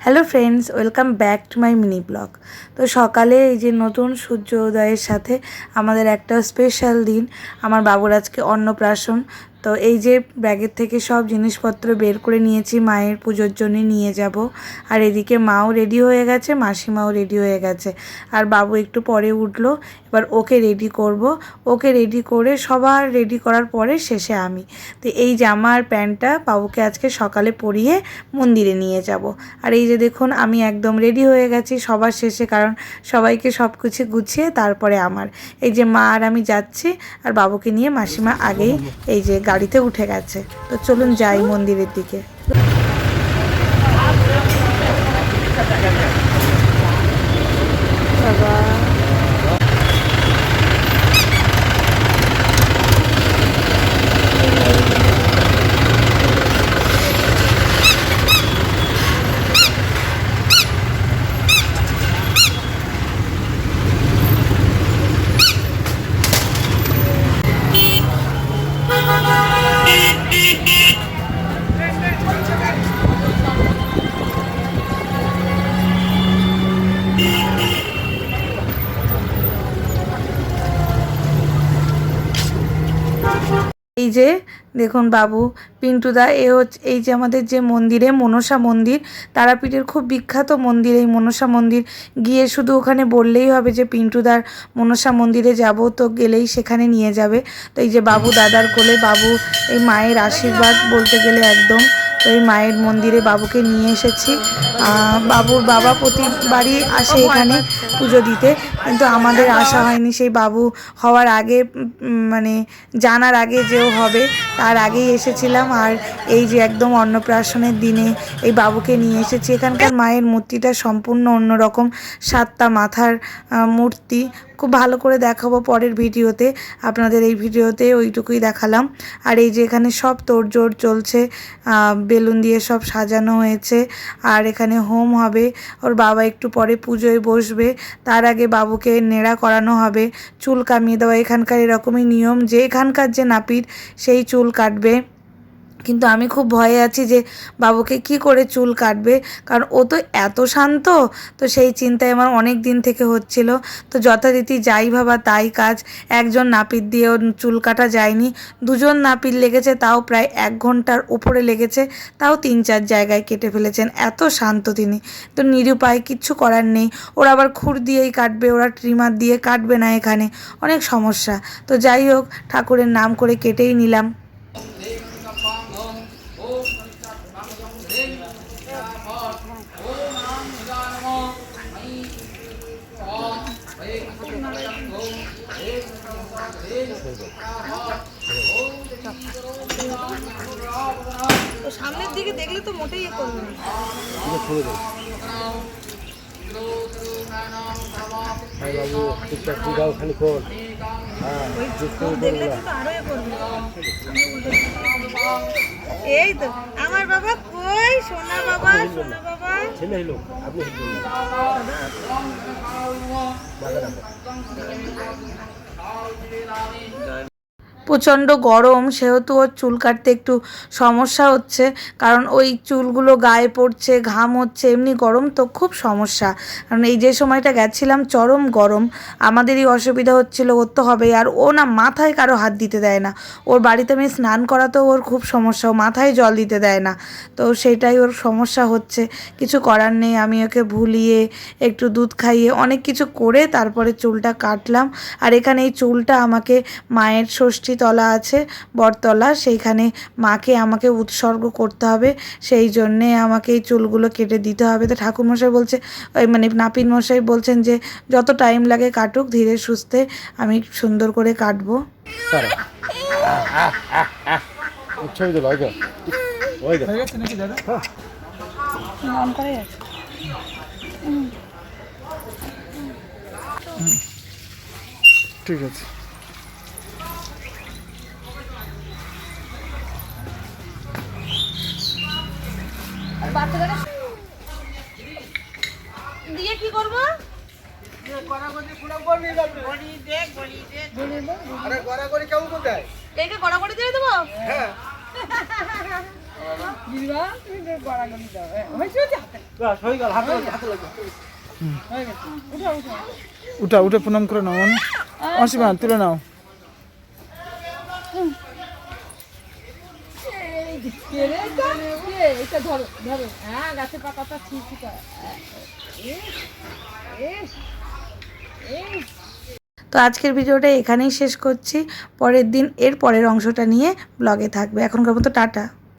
Hello friends welcome back to my mini blog তো সকালে এই যে নতুন সূর্য উদয়ের সাথে আমাদের একটা স্পেশাল দিন, আমার বাবুর আজকে অন্নপ্রাশন। তো এই যে ব্যাগের থেকে সব জিনিসপত্র বের করে নিয়েছি, মায়ের পুজোর জন্য নিয়ে যাব। আর এদিকে মাও রেডি হয়ে গেছে, মাসিমাও রেডি হয়ে গেছে। আর বাবু একটু পরে উঠল, এবার ওকে রেডি করব। ওকে রেডি করে সবার রেডি করার পরে শেষে আমি। তো এই জামা আর প্যান্টটা বাবুকে আজকে সকালে পরিয়ে মন্দিরে নিয়ে যাব। আর এই যে দেখুন, আমি একদম রেডি হয়ে গেছি সবার শেষে, কারণ সবাইকে সব কিছু গুছিয়ে তারপরে আমার। এই যে মা আর আমি যাচ্ছি, আর বাবুকে নিয়ে মাসিমা আগেই এই যে গাড়িতে উঠে গেছে। তো চলুন যাই মন্দিরের দিকে। বাবা। এই যে দেখুন বাবু পিন্টুদা এ হচ্ছে এই যে আমাদের যে মন্দিরে মনসা মন্দির তারাপীঠের খুব বিখ্যাত মন্দির এই মনসা মন্দির। গিয়ে শুধু ওখানে বললেই হবে যে পিন্টুদার মনসা মন্দিরে যাব তো গেলেই সেখানে নিয়ে যাবে। তো এই যে বাবু দাদার কোলে বাবু এই মায়ের আশীর্বাদ বলতে গেলে একদম। তো এই মায়ের মন্দিরে বাবুকে নিয়ে এসেছি। বাবুর বাবা প্রতিবারই আসে এখানে পুজো দিতে। কিন্তু আমাদের আশা হয়নি সেই বাবু হওয়ার আগে মানে জানার আগে যেও হবে তার আগেই এসেছিলাম। আর এই যে একদম অন্নপ্রাশনের দিনে এই বাবুকে নিয়ে এসেছি। এখানকার মায়ের মূর্তিটা সম্পূর্ণ অন্যরকম সাতটা মাথার মূর্তি। খুব ভালো করে দেখাবো পরের ভিডিওতে। আপনাদের এই ভিডিওতে ওইটুকুই দেখালাম। আর এই যে এখানে সব তোড়জোড় চলছে বেলুন দিয়ে সব সাজানো হয়েছে। আর এখানে হোম হবে। ওর বাবা একটু পরে পুজোয় বসবে। তার আগে বাবুকে নেড়া করানো হবে। চুল কামিয়ে দেওয়া এখানকার এরকমই নিয়ম। যে এখানকার যে নাপিত, সেই চুল কাটবে। কিন্তু আমি খুব ভয়ে আছি যে বাবুকে কি করে চুল কাটবে? কারণ ও তো এত শান্ত, তো সেই চিন্তায় আমার অনেক দিন থেকে হচ্ছিল। তো যথারীতি যাই ভাবা তাই কাজ। একজন নাপিত দিয়ে ওর চুল কাটা যায়নি। দুজন নাপিত লেগেছে, তাও প্রায় এক ঘণ্টার উপরে লেগেছে। তাও তিন চার জায়গায় কেটে ফেলেছেন। এত শান্ত তিনি। তো নিরুপায় কিচ্ছু করার নেই। ওরা আবার খুর দিয়েই কাটবে, ওরা ট্রিমার দিয়ে কাটবে না এখানে। অনেক সমস্যা। তো যাই হোক, ঠাকুরের নাম করে কেটেই নিলাম। সামনের দিকে দেখলে তো মোটেই ইয়ে করবে না। হ্যাঁ বাবু ঠিকঠাক দাও খালি কর হ্যাঁ দেখলে তো আরও ইয়ে করবে। এই তো আমার বাবা কই? সোনা বাবা সোনা বাবা। ছেলে হলো আপনি হলো প্রচণ্ড গরম, সেহেতু ওর চুল কাটতে একটু সমস্যা হচ্ছে। কারণ ওই চুলগুলো গায়ে পড়ছে, ঘাম হচ্ছে, এমনি গরম তো খুব সমস্যা। কারণ এই যে সময়টা গেছিলাম, চরম গরম। আমাদেরই অসুবিধা হচ্ছিল, ওর তো হবেই। আর ও না মাথায় কারও হাত দিতে দেয় না। ওর বাড়িতে আমি স্নান করাতেও ওর খুব সমস্যা। ও মাথায় জল দিতে দেয় না। তো সেটাই ওর সমস্যা হচ্ছে। কিছু করার নেই। আমি ওকে ভুলিয়ে একটু দুধ খাইয়ে অনেক কিছু করে তারপরে চুলটা কাটলাম। আর এখানে এই চুলটা আমাকে মায়ের ষষ্ঠী তলা আছে বটতলা সেইখানে মাকে আমাকে উৎসর্গ করতে হবে। সেই জন্যে আমাকে এই চুলগুলো কেটে দিতে হবে। তো ঠাকুরমশাই বলছে ওই মানে নাপিন মশাই বলছেন যে যত টাইম লাগে কাটুক ধীরে সুস্থে আমি সুন্দর করে কাটবো। ওই অন আছে ঠিক আছে। দিয়ে কি করব? আরে গড়া করে কেমন কোথায় এইকে কড়া করে দিয়ে দেবো হ্যাঁ দিদিমা তুমি গড়া করে দাও হয়েছে উঠা তো আজকের ভিডিওটা এখানেই শেষ করছি। পরের দিন, এর পরের অংশটা নিয়ে ব্লগে থাকবে। এখনকার মতো টাটা।